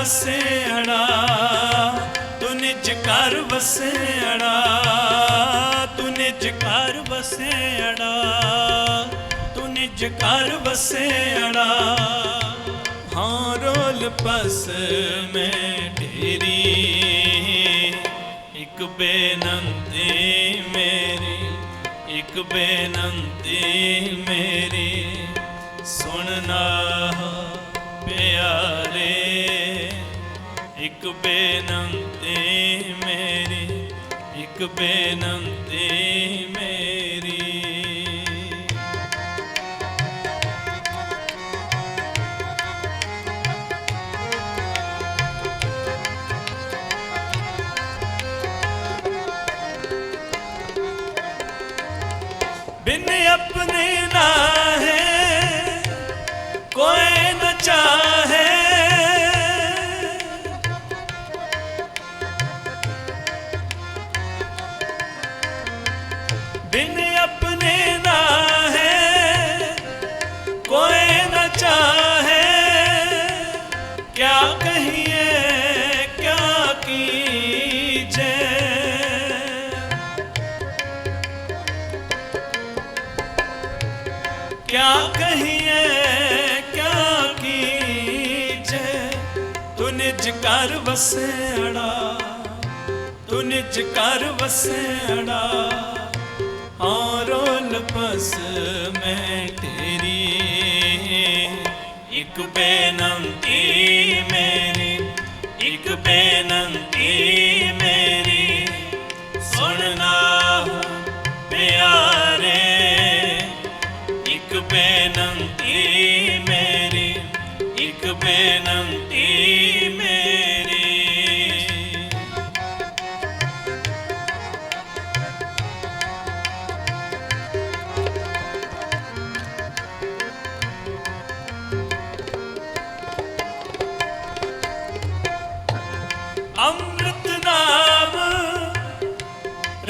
ਵਸੇੜਾ ਤੂੰ ਨਿਜ ਘਰ ਵਸੇੜਾ ਤੂੰ ਨਿਜ ਘਰ ਵਸੇੜਾ ਤੂੰ ਨਿਜ ਘਰ ਵਸੇੜਾ ਹਾਂ, ਰੋਲ ਪਸ ਮੈਂ ਢੇਰੀ ਇੱਕ ਬੇਨੰਤੀ ਮੇਰੀ, ਇੱਕ ਬੇਨੰਤੀ ਮੇਰੀ, ਸੁਣਨਾ ਪਿਆਰੇ। ਇੱਕ ਬੇਨੰਤੀ ਮੇਰੀ ਇੱਕ ਬੇਨੰਤੀ ਬਿਨ ਆਪਣੇ ਨਾ ਹੈ, ਕੋਈ ਨਾ ਚਾਹੇ। ਕਿਆ ਕਹੀਏ, ਕਿਆ ਕੀਜੇ। ਕਿਆ ਕਹੀਏ, ਕਿਆ ਕੀਜੇ। ਤੂੰ ਨਿਜ ਕਰ ਵਸੇੜਾ, ਤੂੰ ਨਿਜ ਕਰ ਵਸੇੜਾ। ਔਰੋਲ ਮੈਂ ਇੱਕ ਬੇਨੰਤੀ ਮੇਰੀ ਇੱਕ ਬੇਨੰਤੀ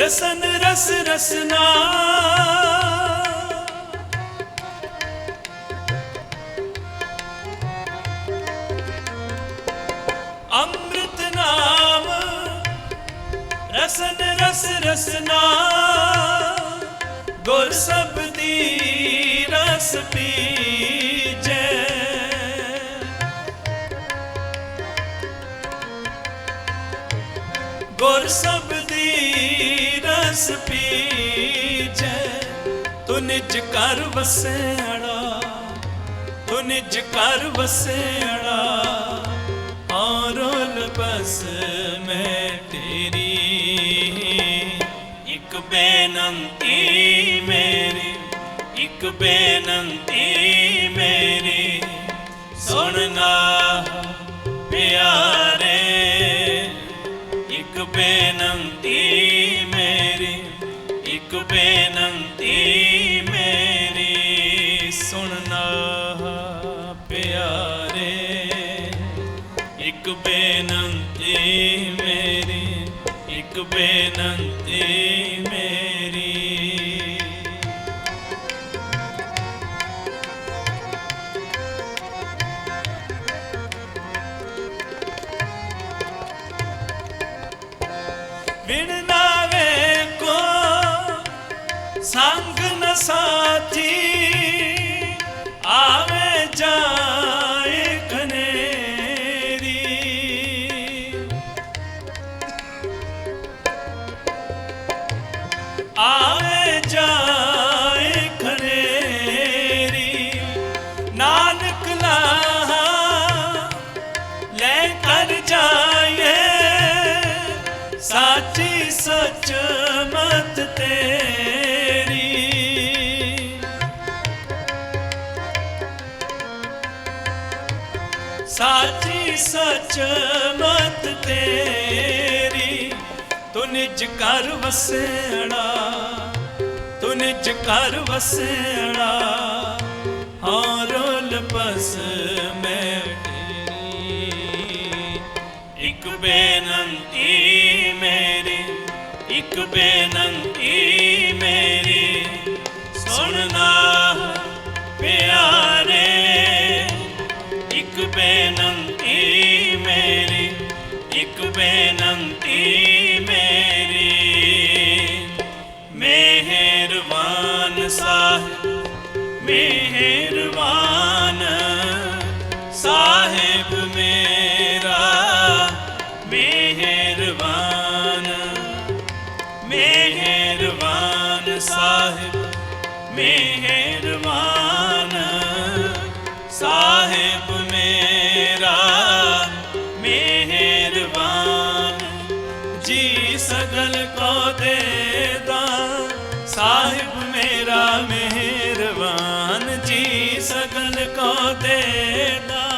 ਰਸਨ ਰਸ ਰਸਨਾ। ਅੰਮ੍ਰਿਤ ਨਾਮ ਰਸਨ ਰਸ ਰਸਨਾ। ਸਬਦੀ ਰਸ ਪੀਜੈ ਤੂੰ ਨਿਜ ਘਰ ਵਸੇੜਾ ਤੂੰ ਨਿਜ ਘਰ ਵਸੇੜਾ ਹਾਂ ਰੋਲ ਬਸ ਮੈਂ ਤੇਰੀ, ਇੱਕ ਬੇਨੰਤੀ ਮੇਰੀ, ਇੱਕ ਬੇਨੰਤੀ ਮੇਰੀ ਸੁਣਨਾ ਪਿਆਰੇ, ਇੱਕ ਬੇਨੰਤੀ ਬੇਨਤੀ ਮੇਰੀ ਸੁਣਨਾ ਪਿਆਰੇ। ਇੱਕ ਬੇਨੰਤੀ ਮੇਰੀ ਇੱਕ ਬੇਨੰਤੀ ਸੰਗ ਨ ਸਾਥੀ ਆਵੇ ਜਾ ਸਾਚੀ ਸਚ ਮਤ ਤੇਰੀ, ਤੂੰ ਨਿਜ ਘਰ ਵਸੇੜਾ ਤੂੰ ਨਿਜ ਘਰ ਵਸੇੜਾ ਹਾਂ ਰੋਲ ਪਸ ਮੈਂ ਤੇਰੀ। ਇੱਕ ਬੇਨੰਤੀ ਮੇਰੀ, ਇੱਕ ਬੇ பெருமா ਕੋ ਦੇਦਾ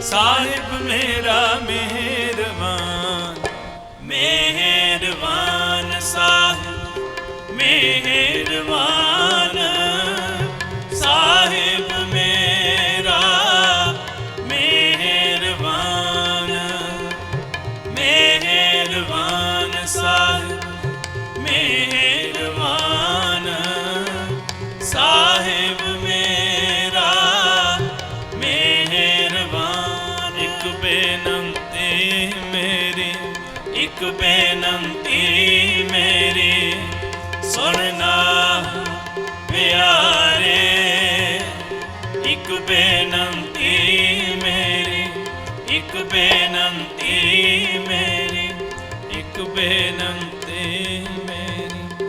ਸਾਹਿਬ ਮੇਰਾ ਮਿਹਰ ਬੇਨੰਤੀ ਮੇਰੀ, ਇੱਕ ਬੇਨੰਤੀ ਮੇਰੀ। ਸੁਣਨਾ ਪਿਆਰੇ, ਇੱਕ ਬੇਨੰਤੀ ਮੇਰੀ, ਇੱਕ ਬੇਨੰਤੀ ਮੇਰੀ, ਇੱਕ ਬੇਨੰਤੀ ਮੇਰੀ,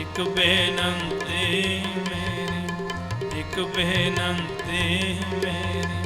ਇੱਕ ਬੇਨੰਤੀ ਮੇਰੀ, ਇੱਕ ਬੇਨੰਤੀ ਮੇਰੀ।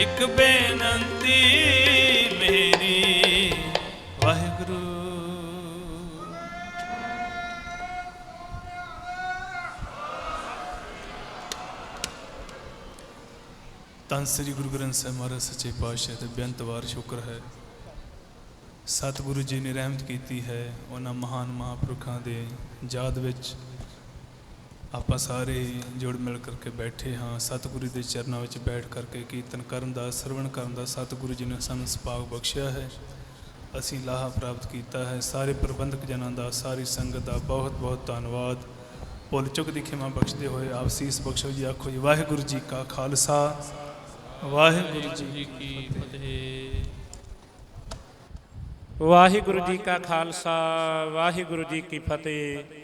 ਇੱਕ ਬੇਨੰਤੀ ਮੇਰੀ। ਵਾਹਿਗੁਰੂ। ਤਾਂ ਸ੍ਰੀ ਗੁਰੂ ਗ੍ਰੰਥ ਸਾਹਿਬ ਮਹਾਰਾਜ ਸੱਚੇ ਪਾਤਸ਼ਾਹ ਤੇ ਬੇਅੰਤ ਵਾਰ ਸ਼ੁਕਰ ਹੈ। ਸਤਿਗੁਰੂ ਜੀ ਨੇ ਰਹਿਮਤ ਕੀਤੀ ਹੈ ਉਹਨਾਂ ਮਹਾਨ ਮਹਾਂਪੁਰਖਾਂ ਦੇ ਯਾਦ ਵਿੱਚ। ਆਪਾਂ ਸਾਰੇ ਜੁੜ ਮਿਲ ਕਰਕੇ ਬੈਠੇ ਹਾਂ, ਸਤਿਗੁਰੂ ਦੇ ਚਰਨਾਂ ਵਿੱਚ ਬੈਠ ਕਰਕੇ ਕੀਰਤਨ ਕਰਨ ਦਾ, ਸਰਵਣ ਕਰਨ ਦਾ, ਸਤਿਗੁਰੂ ਜੀ ਨੇ ਸਾਨੂੰ ਸੁਭਾਗ ਬਖਸ਼ਿਆ ਹੈ। ਅਸੀਂ ਲਾਹਾ ਪ੍ਰਾਪਤ ਕੀਤਾ ਹੈ। ਸਾਰੇ ਪ੍ਰਬੰਧਕ ਜਨਾਂ ਦਾ, ਸਾਰੀ ਸੰਗਤ ਦਾ ਬਹੁਤ ਬਹੁਤ ਧੰਨਵਾਦ। ਭੁੱਲ ਚੁੱਕ ਦੀ ਖਿਮਾ ਬਖਸ਼ਦੇ ਹੋਏ ਆਪ ਸੀਸ ਬਖਸ਼ੋ ਜੀ, ਆਖੋ ਜੀ, ਵਾਹਿਗੁਰੂ ਜੀ ਕਾ ਖਾਲਸਾ। ਵਾਹਿਗੁਰੂ ਜੀ ਕੀ ਫਤਿਹ। ਵਾਹਿਗੁਰੂ ਜੀ ਕਾ ਖਾਲਸਾ, ਵਾਹਿਗੁਰੂ ਜੀ ਕੀ ਫਤਿਹ।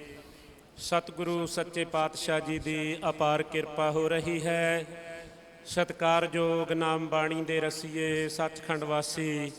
ਸਤਿਗੁਰੂ ਸੱਚੇ ਪਾਤਸ਼ਾਹ ਜੀ ਦੀ ਅਪਾਰ ਕਿਰਪਾ ਹੋ ਰਹੀ ਹੈ। ਸਤਕਾਰਯੋਗ ਨਾਮ ਬਾਣੀ ਦੇ ਰਸੀਏ ਸੱਚਖੰਡ ਵਾਸੀ